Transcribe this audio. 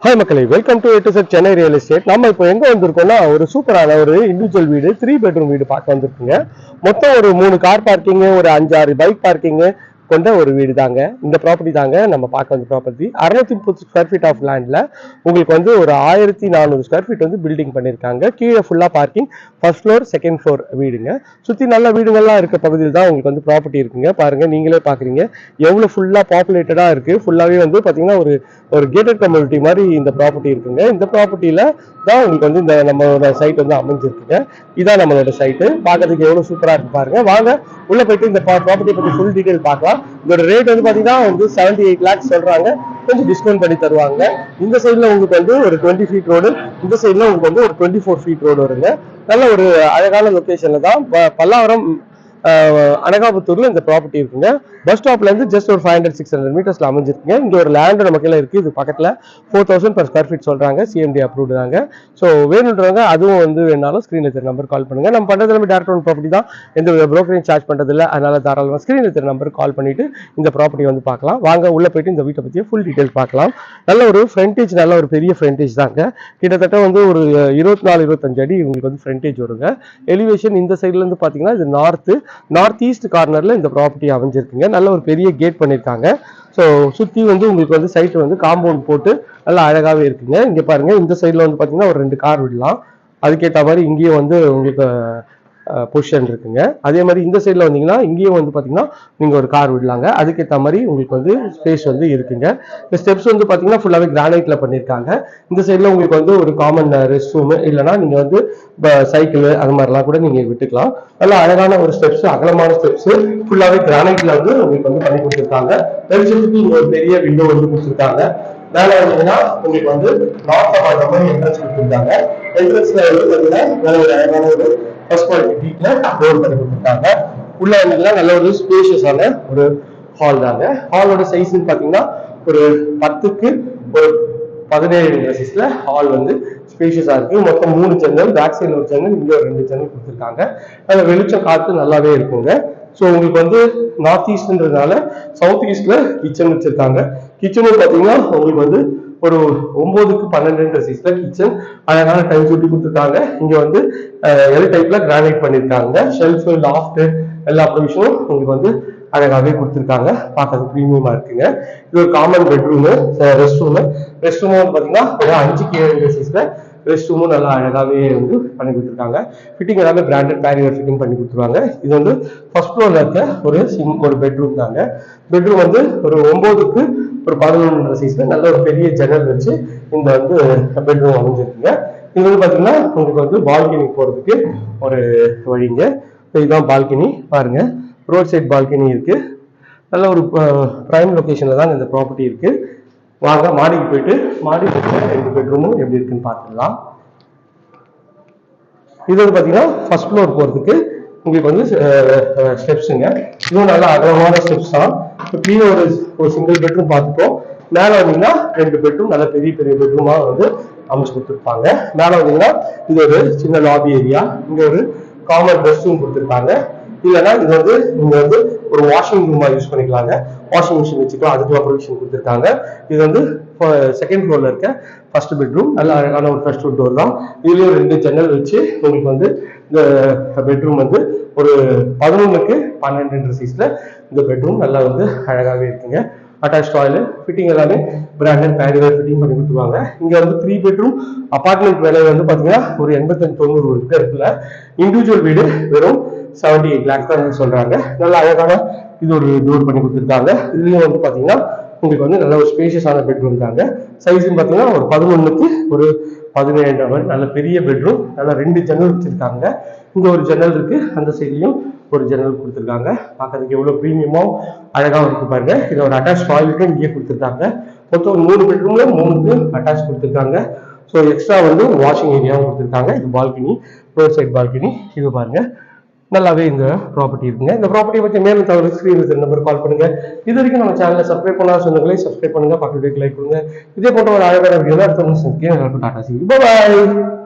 Hi மக்களே. Welcome to எட்டு செட் சென்னை ரியல் எஸ்டேட் நம்ம இப்போ எங்க வந்திருக்கோம்னா ஒரு சூப்பரான ஒரு இண்டிவிஜுவல் வீடு த்ரீ பெட்ரூம் வீடு பார்க்க வந்திருக்குங்க. மொத்தம் ஒரு மூணு கார் பார்க்கிங்கு ஒரு அஞ்சாறு பைக் பார்க்கிங்கு கொண்ட ஒரு வீடு தாங்க. இந்த ப்ராப்பர்ட்டி தாங்க நம்ம பார்க்க வந்த ப்ராப்பர்ட்டி அறுநூத்தி முப்பது ஸ்கொயர் ஃபீட் ஆஃப் லேண்ட்ல உங்களுக்கு வந்து ஒரு ஆயிரத்தி நானூறு ஸ்கொயர் ஃபீட் வந்து பில்டிங் பண்ணியிருக்காங்க கீழே ஃபுல்லா parking first floor second floor வீடுங்க. சுத்தி நல்ல வீடுகள்லாம் இருக்க பகுதியில் தான் உங்களுக்கு வந்து ப்ராப்பர்ட்டி இருக்குங்க. பாருங்க நீங்களே பாக்குறீங்க எவ்வளவு ஃபுல்லா பாப்புலேட்டடா இருக்கு. ஃபுல்லாவே வந்து பாத்தீங்கன்னா ஒரு ஒரு கேட்டட் கம்யூனிட்டி மாதிரி இந்த ப்ராப்பர்ட்டி இருக்குங்க. இந்த ப்ராப்பர்ட்டியில தான் உங்களுக்கு வந்து இந்த நம்மளோட சைட் வந்து அமைஞ்சிருக்குங்க. இதான் நம்மளோட சைட்டு பார்க்கறதுக்கு எவ்வளவு சூப்பரா இருக்கு பாருங்க. வாங்க உள்ள போயிட்டு இந்த ப்ராப்பர்ட்டி பத்தி ஃபுல் டீடைல் பார்க்கலாம். இதோட ரேட் வந்து பாத்தீங்கன்னா வந்து செவன்டி எயிட் லேக்ஸ் சொல்றாங்க. கொஞ்சம் டிஸ்கவுண்ட் பண்ணி தருவாங்க. இந்த சைடுல உங்களுக்கு வந்து ஒரு டுவெண்ட்டி ஃபீட் ரோடு இந்த சைடுல உங்களுக்கு வந்து ஒரு டுவெண்ட்டி ஃபோர் ஃபீட் ரோடு வருங்க. நல்ல ஒரு அழகான லொகேஷன்ல தான் பல்லாவரம் அனகாபுத்தூர்ல இந்த ப்ராப்பர்ட்டி இருக்குங்க. பஸ் ஸ்டாப்ல இருந்து ஜஸ்ட் ஒரு ஃபைவ் ஹண்ட்ரட் சிக்ஸ் ஹண்ட்ரட் மீட்டர்ஸ்ல அமைஞ்சிருக்குங்க. இங்க ஒரு லேண்ட் நம்ம கையில இருக்கு. இது பக்கத்துல four thousand per square feet சொல்றாங்க. சிஎம்டி அப்ரூவ்டு தாங்க. ஸோ வேணுன்றவங்க அதுவும் வந்து வேணாலும் ஸ்க்ரீன்ல தெரிய நம்பர் கால் பண்ணுங்க. நம்ம பண்றது எல்லாமே டேரக்ட் ஒன் ப்ராப்பர்ட்டி தான். எந்த ப்ரோக்கரையும் சார்ஜ் பண்றது இல்லை. அதனால தாராளமாக ஸ்க்ரீன்ல தெரிய நம்பர் கால் பண்ணிட்டு இந்த ப்ராப்பர்ட்டி வந்து பார்க்கலாம். வாங்க உள்ள போயிட்டு இந்த வீட்டை பத்தியே ஃபுல் டீடைல் பார்க்கலாம். நல்ல ஒரு ஃப்ரண்டேஜ் நல்ல ஒரு பெரிய ஃப்ரண்டேஜ் தாங்க. கிட்டத்தட்ட வந்து ஒரு இருபத்தி நாலு இருபத்தஞ்சு அடி உங்களுக்கு வந்து ஃப்ரண்டேஜ் வருங்க. எலிவேஷன் இந்த சைட்ல இருந்து பாத்தீங்கன்னா இது நார்த்து நார்த் ஈஸ்ட் கார்னர்ல இந்த ப்ராப்பர்ட்டி அமைஞ்சிருக்குங்க. நல்ல ஒரு பெரிய கேட் பண்ணியிருக்காங்க ஸோ சுத்தி வந்து உங்களுக்கு வந்து சைட் வந்து காம்பவுண்ட் போட்டு நல்லா அழகாவே இருக்குங்க. இங்க பாருங்க இந்த சைடுல வந்து பாத்தீங்கன்னா ஒரு ரெண்டு கார் விடலாம். அதுக்கேற்ற மாதிரி இங்கேயும் வந்து உங்களுக்கு பொசிஷன் இருக்குங்க. அதே மாதிரி இந்த சைடில் வந்தீங்கன்னா இங்கேயும் வந்து பார்த்தீங்கன்னா நீங்கள் ஒரு கார் விடலாங்க. அதுக்கேற்ற மாதிரி உங்களுக்கு வந்து ஸ்பேஸ் வந்து இருக்குங்க. இந்த ஸ்டெப்ஸ் வந்து பார்த்தீங்கன்னா ஃபுல்லாகவே கிரானைட்ல பண்ணியிருக்காங்க இந்த சைடில் உங்களுக்கு வந்து ஒரு காமன் ரெஸ்ட் ரூம் இல்லைனா நீங்கள் வந்து சைக்கிள் அது மாதிரிலாம் கூட நீங்கள் விட்டுக்கலாம். நல்லா அழகான ஒரு ஸ்டெப்ஸ் அகலமான ஸ்டெப்ஸ் ஃபுல்லாகவே கிரானைட்ல வந்து உங்களுக்கு வந்து பண்ணி கொடுத்துருக்காங்க. வெளிச்சத்துக்கு இங்கே ஒரு பெரிய விண்டோ வந்து கொடுத்துருக்காங்க. வேலை வந்தீங்கன்னா உங்களுக்கு வந்து நார்த் மாதிரி என்ட்ரன்ஸ் கொடுத்துருக்காங்க. என்ட்ரன்ஸ்ல வந்து பார்த்தீங்கன்னா நல்ல ஒரு அழகான ஒரு ஃபர்ஸ்ட் குவாலிட்டி வீட்ல டோர் பண்ணி கொடுத்துருக்காங்க உள்ள வந்தீங்கன்னா நல்ல ஒரு ஸ்பேஷியஸான ஒரு ஹால் தாங்க. ஹாலோட சைஸ்ன்னு பாத்தீங்கன்னா ஒரு பத்துக்கு ஒரு பதினேழு சைஸ்ல ஹால் வந்து ஸ்பேஷியஸா இருக்கு. மொத்தம் மூணு ஜன்னல் பேக் சைடுல ஒரு ஜன்னல் இங்க ஒரு ரெண்டு ஜன்னல் கொடுத்துருக்காங்க. அந்த வெளிச்சம் காத்து நல்லாவே இருக்குங்க. ஸோ உங்களுக்கு வந்து நார்த் ஈஸ்ட்ன்றதுனால சவுத் ஈஸ்ட்ல கிச்சன் வச்சிருக்காங்க. கிச்சனும் பார்த்தீங்கன்னா உங்களுக்கு வந்து ஒரு ஒன்பதுக்கு பன்னெண்டுன்ற சைஸ்ல கிச்சன் அழகான டைம் சுட்டி கொடுத்துருக்காங்க. இங்க வந்து எல் டைப்ல கிரானைட் பண்ணிருக்காங்க. ஷெல்ஃப் லாஃப்ட் எல்லா ப்ரொவிஷனும் உங்களுக்கு வந்து அழகாகவே கொடுத்துருக்காங்க. பார்க்கறது ப்ரீமியமா இருக்குங்க. இது ஒரு common bedroom rest room rest room வந்து பாத்தீங்கன்னா அஞ்சுக்கு ஏழு சைஸ்ல ரெஸ்ட் ரூமும் நல்லா அழகாகவே வந்து பண்ணி கொடுத்துருக்காங்க. ஃபிட்டிங் எல்லாமே பிராண்டட் பேரியர் ஃபிட்டிங் பண்ணி கொடுத்துருவாங்க. இது வந்து ஃபர்ஸ்ட் ஃப்ளோரில் இருக்க ஒரு சிம் ஒரு பெட்ரூம் தாங்க. பெட்ரூம் வந்து ஒரு ஒம்போதுக்கு ஒரு பதினொன்று சைஸில் நல்ல ஒரு பெரிய ஜன்னல் வச்சு இந்த வந்து பெட்ரூம் அமைஞ்சிருக்குங்க. இது வந்து பார்த்தீங்கன்னா உங்களுக்கு வந்து பால்கனி போகிறதுக்கு ஒரு வழிங்க. இதுதான் பால்கனி பாருங்க. ரோட் சைட் பால்கனி இருக்கு. நல்ல ஒரு ப்ரைம் லொக்கேஷனில் தான் இந்த ப்ராப்பர்ட்டி இருக்குது வாங்க மாடிக்கு போயிட்டு மாடி போயிட்டு ரெண்டு பெட்ரூமும் எப்படி இருக்குன்னு பார்த்துடலாம். இது வந்து பார்த்தீங்கன்னா ஃபர்ஸ்ட் ஃப்ளோர் போகிறதுக்கு உங்களுக்கு வந்து ஸ்டெப்ஸுங்க இதுவும் நல்லா அகலமான ஸ்டெப்ஸ் தான். இப்போ கீழே ஒரு ஒரு சிங்கிள் பெட்ரூம் பார்த்துப்போம் மேலே வந்தீங்கன்னா ரெண்டு பெட்ரூம் நல்ல பெரிய பெரிய பெட்ரூமாக வந்து அமைச்சு கொடுத்துருப்பாங்க. மேலே வந்தீங்கன்னா இது ஒரு சின்ன லாபி ஏரியா இங்கே ஒரு காமன் ரெஸ்ட் ரூம் கொடுத்துருக்காங்க. இல்லைன்னா இது வந்து நீங்க வந்து ஒரு வாஷிங் ரூமா யூஸ் பண்ணிக்கலாங்க. வாஷிங் மிஷின் வச்சுக்கலாம். அதுக்கு ப்ரொவிஷன் கொடுத்துருக்காங்க. இது வந்து செகண்ட் ஃப்ளோர்ல இருக்க ஃபர்ஸ்ட் பெட்ரூம் நல்ல அழகான ஒரு ஃபர்ஸ்ட் டோர் தான். இதுலயும் ரெண்டு ஜன்னல் வச்சு உங்களுக்கு வந்து இந்த பெட்ரூம் வந்து ஒரு பதினொன்றுக்கு பன்னெண்டுன்ற சைஸ்ல இந்த பெட்ரூம் நல்லா வந்து அழகாகவே இருக்குங்க. அட்டாச் டாய்லெட் ஃபிட்டிங் எல்லாமே பிராண்டட் பேரியர் ஃபிட்டிங் பண்ணி கொடுத்துருவாங்க. இங்க வந்து த்ரீ பெட்ரூம் அபார்ட்மெண்ட் விலை வந்து பாத்தீங்கன்னா ஒரு எண்பத்தஞ்சு தொண்ணூறு இருக்கு இருக்குல்ல. இண்டிவிஜுவல் வீடு வெறும் செவன்டி எயிட் லேக்ஸ் தான் சொல்றாங்க. நல்ல அழகான இது ஒரு டோர் பண்ணி கொடுத்துருக்காங்க. இதுலயும் வந்து பாத்தீங்கன்னா உங்களுக்கு வந்து நல்ல ஒரு ஸ்பேஷியஸான பெட்ரூம் தாங்க சைஸ்ன்னு பாத்தீங்கன்னா ஒரு பதினொன்னுக்கு ஒரு பதினேழு மாதிரி நல்ல பெரிய பெட்ரூம் நல்ல ரெண்டு ஜன்னல் வச்சிருக்காங்க. இங்க ஒரு ஜன்னல் இருக்கு அந்த சைட்லயும் ஒரு ஜன்னல் கொடுத்துருக்காங்க. பார்க்கறதுக்கு எவ்வளோ ப்ரீமியமும் அழகாகவும் இருக்கு பாருங்க. இதில் ஒரு அட்டாச் டாய்லெட்டும் இங்கேயே கொடுத்துருக்காங்க. மொத்தம் மூணு பெட்ரூம்ல மூணுக்கு அட்டாச் கொடுத்துருக்காங்க. ஸோ எக்ஸ்ட்ரா வந்து வாஷிங் ஏரியாவும் கொடுத்துருக்காங்க. இது பால்கனி ரோட் சைட் பால்கனி இது பாருங்க. நல்லாவே இந்த ப்ராப்பர்ட்டி இருக்குங்க. இந்த ப்ராப்பர்ட்டி பற்றி மேலும் தகவல் ஸ்க்ரீன் நம்பர் கால் பண்ணுங்க. இது வரைக்கும் நம்ம சேனலை சப்ஸ்கிரைப் பண்ணா சொன்னங்களே சப்ஸ்கிரைப் பண்ணுங்க. பக்கத்து லைக் கொடுங்க. இதே போன்ற ஒரு அழகான வீடியோ தான் அடுத்த டாட்டா சி. பாய்